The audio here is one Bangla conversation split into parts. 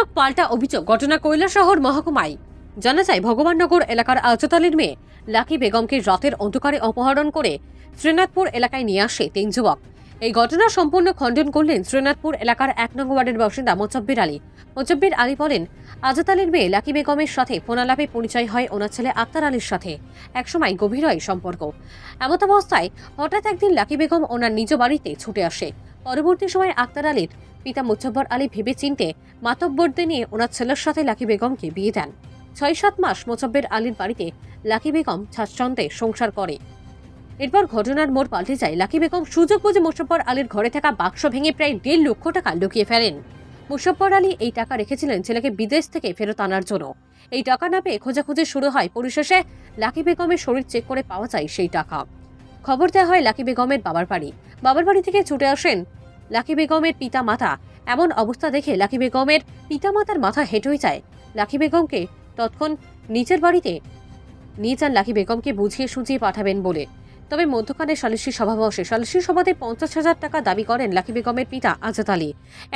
অভিযোগ, পাল্টা অভিযোগ, ঘটনা কৈলাসহর মহকুমায়। জানা যায়, ভগবাননগর এলাকার আজতালির মেয়ে লাকি বেগমকে রাতের অন্ধকারে অপহরণ করে শ্রীনাথপুর এলাকায় নিয়ে আসে তিন যুবক। এই ঘটনা সম্পূর্ণ খণ্ডন করলেন শ্রীনাথপুর এলাকার এক নং ওয়ার্ডের বাসিন্দা মোচাব্বির আলী। মোচাব্বির আলী বলেন আজতালির মেয়ে লাকি বেগমের সাথে ফোনালাপে পরিচয় হয় ওনার ছেলে আক্তার আলীর সাথে। একসময় গভীর হয় সম্পর্ক। এমত অবস্থায় হঠাৎ একদিন লাকি বেগম ওনার নিজ বাড়িতে ছুটে আসে। পরবর্তী সময় আক্তার আলীর পিতা মুজব্বর আলী ভেবে চিনতে মাতব্বরদের নিয়ে ওনার ছেলের সাথে লাকি বেগমকে বিয়ে দেন। ছয় সাত মাস মোচাব্বের আলীর বাড়িতে লাকি বেগম ছাচ্ছন্দে সংসার করে। এরপর ঘটনার মোড় পাল্টে যায়। লাকি বেগম সুযোগ বুঝে মুশাব্বর আলীর ঘরে থাকা বাক্স ভেঙে প্রায় দেড় লক্ষ টাকা লুকিয়ে ফেলেন। মুশাব্বর আলী এই টাকা রেখেছিলেন ছেলেকে বিদেশ থেকে ফেরত আনার জন্য। এই টাকা না পেয়ে খোঁজাখুঁজি শুরু হয় পরিশেষে লাকি বেগমের শরীর চেক করে পাওয়া যায় সেই টাকা। খবর দেওয়া হয় লাকি বেগমের বাবার বাড়ি। বাবার বাড়ি থেকে ছুটে আসেন লাকি বেগমের পিতা মাতা এমন অবস্থা দেখে লাকি বেগমের পিতা মাতার মাথা হেঁট হয়ে যায়। লাকি বেগমকে তৎক্ষণ নিচের বাড়িতে নিয়ে যান লাকি বেগমকে বুঝিয়ে সুঝিয়ে পাঠাবেন বলে। তবে মধ্যখানে সালিসি সভা বসে সালিসি সভাতে পঞ্চাশ হাজার টাকা দাবি করেন লাকি বেগমের পিতা আজাদ আলী।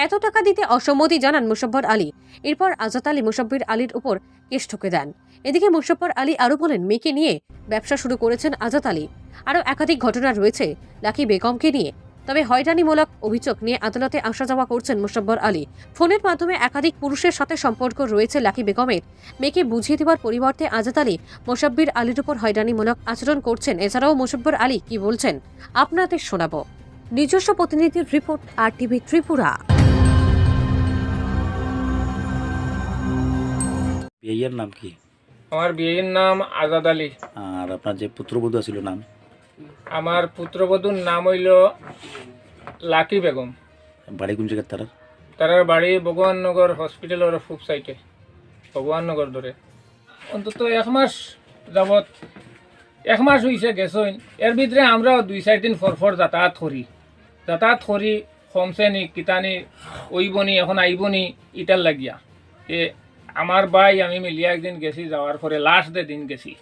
এত টাকা দিতে অসম্মতি জানান মুসব্বর আলী। এরপর আজাদ আলী মুসব্বির আলীর উপর কেস ঠুকে দেন। এদিকে মুসব্বর আলী আরও বলেন, মেয়েকে নিয়ে ব্যবসা শুরু করেছেন আজাদ আলী। আরও একাধিক ঘটনা রয়েছে, লাকি বেগমকে নিয়ে। তবে হয়রানিমূলক অভিযোগ নিয়ে আদালতে আসা যাওয়া করছেন মুশব্বর আলী। ফোনের মাধ্যমে একাধিক পুরুষের সাথে সম্পর্ক রয়েছে লাকি বেগমের। মেয়েকে বুঝিয়ে দেওয়ার পরিবর্তে আজাদ আলী মোসাব্বির আলীর উপর হয়রানিমূলক আচরণ করছেন। এছাড়াও মুশব্বর আলী কি বলছেন আপনাদের শোনাবো। নিজস্ব প্রতিনিধির রিপোর্ট আর টিভি ত্রিপুরা। বিয়ের নাম কি? আমার বিয়ের নাম আজাদ আলী। আর আপনার যে পুত্রবধূ ছিল নাম? আমার পুত্রবধূর নাম হইল লাকি বেগম। বাড়ি কোন জায়গায় তার তার বাড়ি ভগবাননগর হসপিটালের ফুপ সাইটে ভগবাননগর ধরে। অন্তত এক মাস যাবৎ এক মাস হয়েছে গেছইন এর ভিতরে আমরা দুই চার দিন ফরফর যাতায়াত করি। যাতায়াত করি কমছে নি কিতানি ওইবনি এখন আইবনি ইটার লাগিয়া। এ আমার ভাই আমি মিলিয়া একদিন গেছি যাওয়ার পরে লাস্ট দিন গেছি।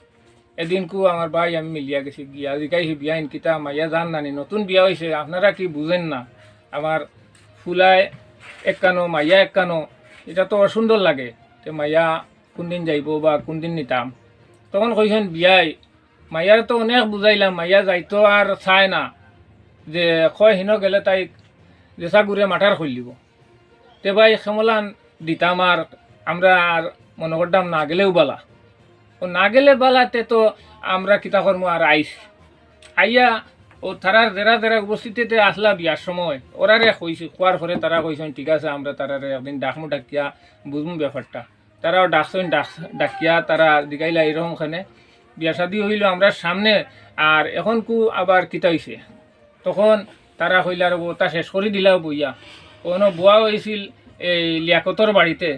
এদিনকু আমার ভাই আমি মিলিয়া গেছি গিয়া। জিকাই সি বিয়া কিতা মাইয়া জান নানি, নতুন বিয়া হয়েছে আপনারা কি বুঝেন না? আমার ফুলায় এক কানো মাইয়া এক কানো এটা তো অসুন্দর লাগে তে মাইয়া কোনদিন যাইব বা কোনদিন নিতাম। তখন কইছেন বিয়াই। মাইয়ার তো অনেক বুঝাইলাম মাইয়া যাইতো আর চায় না যে কয় হিন গেলে তাই জেসা গুড়ে মাঠার খুলিব তে ভাই খেমলান দিতাম আর আমরা আর মনে করতাম না, গেলেও বালা। ও না গেলে বালাতে তো আমরা কিতা করব আর আইস। আইয়া ও তারার দেরা দেরা উপস্থিতিতে আসলা বিয়ার সময়। ওরারে কইছি খোয়ার পরে তারা কইছেন, ঠিক আছে, আমরা তারারে একদিন ডাকমু ডাকিয়া বুঝমু ব্যাপারটা। তারাও ডাকছেন, ডাক, ডাকিয়া তারা দিগাইলা এরকম খানে। বিয়া শাদি হইল আমরা সামনে আর এখন কু আবার কিতা হইছে? তখন তারা কইলার তা শেষ করে দিলাও বইয়া। কোনো বুয়া হয়েছিল এই লিয়াকতর বাড়িতে।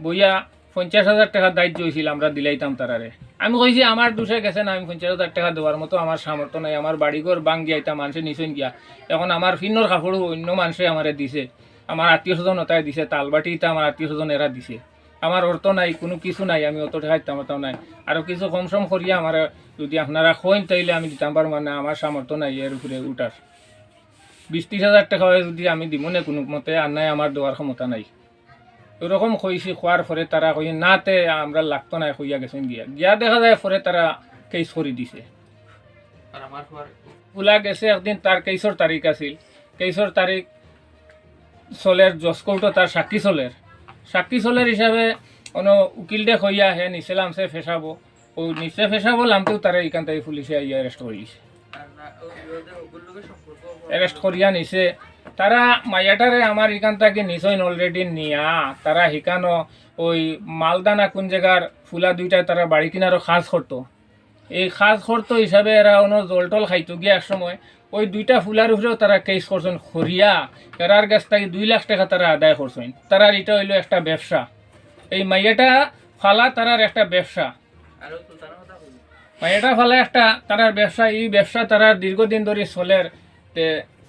বইয়া পঞ্চাশ হাজার টাকার দায়িত্ব হয়েছিল আমরা দিলাইতাম তারারে আমি কইছি আমার দুষে গেছে না, আমি পঞ্চাশ হাজার টাকা দেওয়ার মতো আমার সামর্থ্য নাই। আমার বাড়িঘর বাং গিয়াইতা মানুষে নিচেন গিয়া। এখন আমার ফিন্নর কাপড়ও অন্য মানুষে আমারে দিছে। আমার আত্মীয় স্বজন ওটাই দিছে তালবাটিটা আমার আত্মীয় স্বজন এরা দিছে। আমার অর্থ নাই, কোনো কিছু নাই, আমি অত টাকা দিতাম অত নাই। আর কিছু কম সম করিয়া আমার যদি আপনারা খোঁজ তাইলে আমি দিতাম পারব না আমার সামর্থ্য নাই এর উপরে উঠার বিশ ত্রিশ হাজার টাকা যদি আমি দিব না কোনো মতে আর নাই আমার দেওয়ার ক্ষমতা নাই। ওরকম কইছি খোয়ার পরে তারা কই নাতে আমরা লাগতো না কইয়া গেছেন গিয়া। গিয়া দেখা যায় পরে তারা কেস করে দিছে। ওলা গেছে একদিন তার কেসর তারিখ আছিল। কেসর তারিখ চলের জসকৌটো তার সাক্ষী চলের সাক্ষী চলের হিসাবে অন উকিলডে কইয়া হে নিচে লামছে ফেসাবো ও নিচে ফেসাবো লামতেও তারা এখান থেকে পুলিশে আইয়া অ্যারেস্ট করে দিছে। অ্যারেস্ট করিয়া নিছে। তারা মাইয়াটারে আমার এখান থেকে নিছইন অলরেডি নিয়া। তারা হিকানো ওই মালদানা কোন জায়গার ফুলা দুইটা তারা বাড়ি কিনারও খাস করতো এই খাস করতো হিসাবে এরা অন্য জল টল খাইতো গিয়া এক সময়। ওই দুইটা ফুলার উপরেও তারা কেস করছেন খরিয়া। এরার গাছ থেকে দুই লাখ টাকা তারা আদায় করছেন। তারার এটা হইল একটা ব্যবসা। এই মাইয়াটা ফালা তারার একটা ব্যবসা। মাইয়াটা ফালা একটা তারার ব্যবসা, এই ব্যবসা তারার দীর্ঘদিন ধরে চলের তে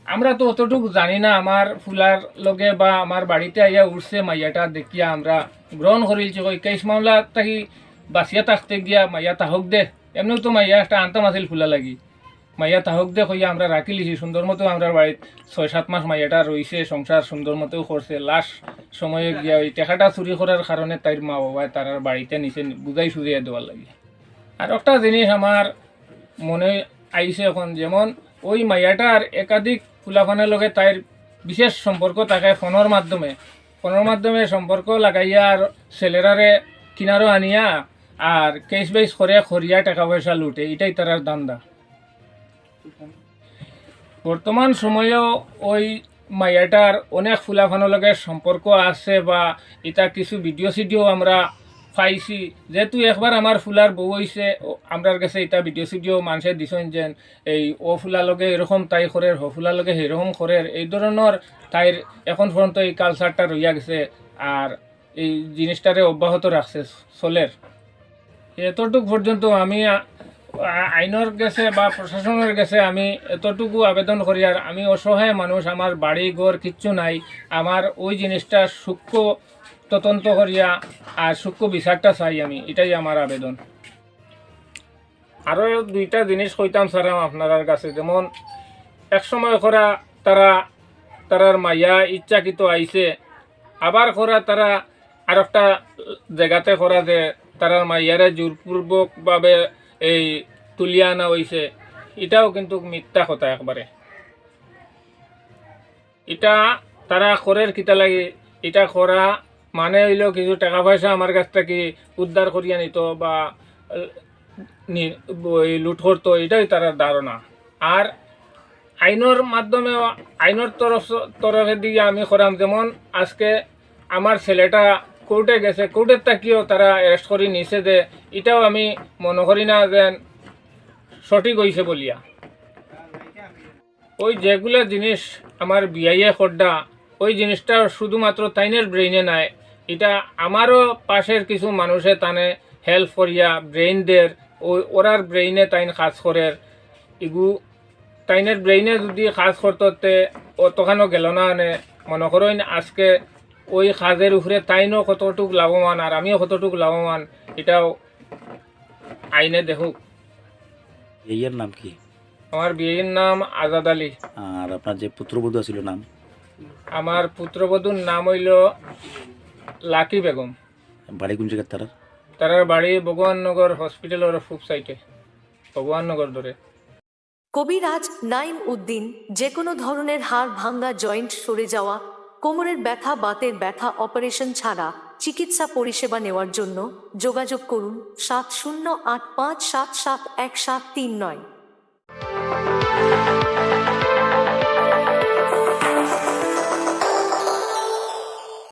আমরা তো অতটুকু জানি না, আমার ফুলার লগে বা আমার বাড়িতে আইয়া উঠছে মাইয়াটা, দেখিয়া আমরা গ্রহণ করিলছি ওই কেস মামলা থাকি বাঁচিয়া থাকতে গিয়া মাইয়া তাহক দে। এমনিও তো মাইয়া একটা আনতাম আছিল ফুলা লাগি। মাইয়া তাহক দে কইয়া আমরা রাখি লিছি সুন্দর মতো আমরা বাড়িত ছয় সাত মাস মাইয়াটা রইছে, সংসার সুন্দর মতো করছে। লাস্ট সময়ে গিয়া ওই টাকাটা চুরি করার কারণে তাইর মা বাবা তার বাড়িতে নিচে বুঝাই সুঝিয়ে দেওয়ার লাগে। আর একটা জিনিস আমার মনে আইছে এখন, যেমন ওই মাইয়াটার একাধিক ফুলাফানের লগে তাইর বিশেষ সম্পর্ক থাকে ফোনের মাধ্যমে। ফোনের মাধ্যমে সম্পর্ক লাগাইয়া আর ছেলেরারে কিনারও আনিয়া আর কেস বেস করে খরিয়া টাকা পয়সা লুটে, এটাই তার দান্দা বর্তমান সময়েও ওই মাইয়াটার অনেক ফুলাফানোর লগে সম্পর্ক আছে বা এটা কিছু ভিডিও সিডিও আমরা পাইছি। যেহেতু একবার আমার ফুলার বউ হইছে ও- আমরার কাছে এটা ভিডিও সিডিও মানুষে দিছেন যেন, এই ও ফুলার লগে এরকম তাই করে হ ফুলার লগে সেরকম এই ধরনের তাইর এখন পর্যন্ত এই কালচারটা রইয়া গেছে আর এই জিনিসটারে অব্যাহত রাখছে চলের এতটুকু পর্যন্ত আমি আইনের গেছে বা প্রশাসনের গেছে আমি এতটুকু আবেদন করি আর আমি অসহায় মানুষ আমার বাড়ি ঘর কিচ্ছু নাই। আমার ওই জিনিসটা সূক্ষ্ম তদন্ত করিয়া আর সূক্ষ্ম বিচারটা চাই আমি, এটাই আমার আবেদন। আরও দুইটা জিনিস কইতাম সারাম আপনার কাছে, যেমন এক সময় করা তারা, তারার মাইয়া ইচ্ছাকৃত আইছে, আবার করা তারা আর একটা জায়গাতে করা যে তারার মাইয়ারে জোরপূর্বকভাবে এই তুলিয়া আনা হয়েছে এটাও কিন্তু মিথ্যা কথা একবারে। এটা তারা করের কিতা লাগে এটা করা মানে হইলেও কিছু টাকা পয়সা আমার কাছ থেকে উদ্ধার করিয়া নিত বা লুট করতো, এটাই তার ধারণা। আর আইনের মাধ্যমে আইনের তরফ তরফের দিকে আমি করাম যেমন আজকে আমার ছেলেটা কোর্টে গেছে, কোর্টের তাকিয়েও তারা অ্যারেস্ট করে নিছে যে এটাও আমি মনে করি না যে সঠিক হয়েছে বলিয়া। ওই যেগুলো জিনিস আমার বিয়াইয়ে খড্ডা ওই জিনিসটা শুধুমাত্র তাইনের ব্রেইনে নাই এটা আমারও পাশের কিছু মানুষে তানে হেল্প করিয়া ব্রেইনদের ওই ওরার ব্রেইনে তাইন কাজ করে ইগু তাইনের ব্রেইনে যদি কাজ করতে অতখানো গেল না আনে মনে করেন আজকে ওই কাজের উপরে তাইনও কতটুক লাভবান আর আমিও কতটুক লাভবান এটাও আইনে দেখুক। বিয়াইয়ার নাম কি? আমার বিয়ের নাম আজাদ আলী। আর আপনার যে পুত্রবধূ ছিল নাম? আমার পুত্রবধূর নাম হইল লাকি বেগম। বাড়ি কোন তারার? তার বাড়ি ভগবাননগর হসপিটালের ফুপ সাইটে ভগবাননগর ধরে। কবিরাজ নাইম উদ্দিন যে কোনো ধরনের হাড় ভাঙ্গা জয়েন্ট সরে যাওয়া কোমরের ব্যথা বাতের ব্যথা অপারেশন ছাড়া চিকিৎসা পরিষেবা নেওয়ার জন্য যোগাযোগ করুন সাত শূন্য আট পাঁচ সাত সাত এক সাত তিন নয়।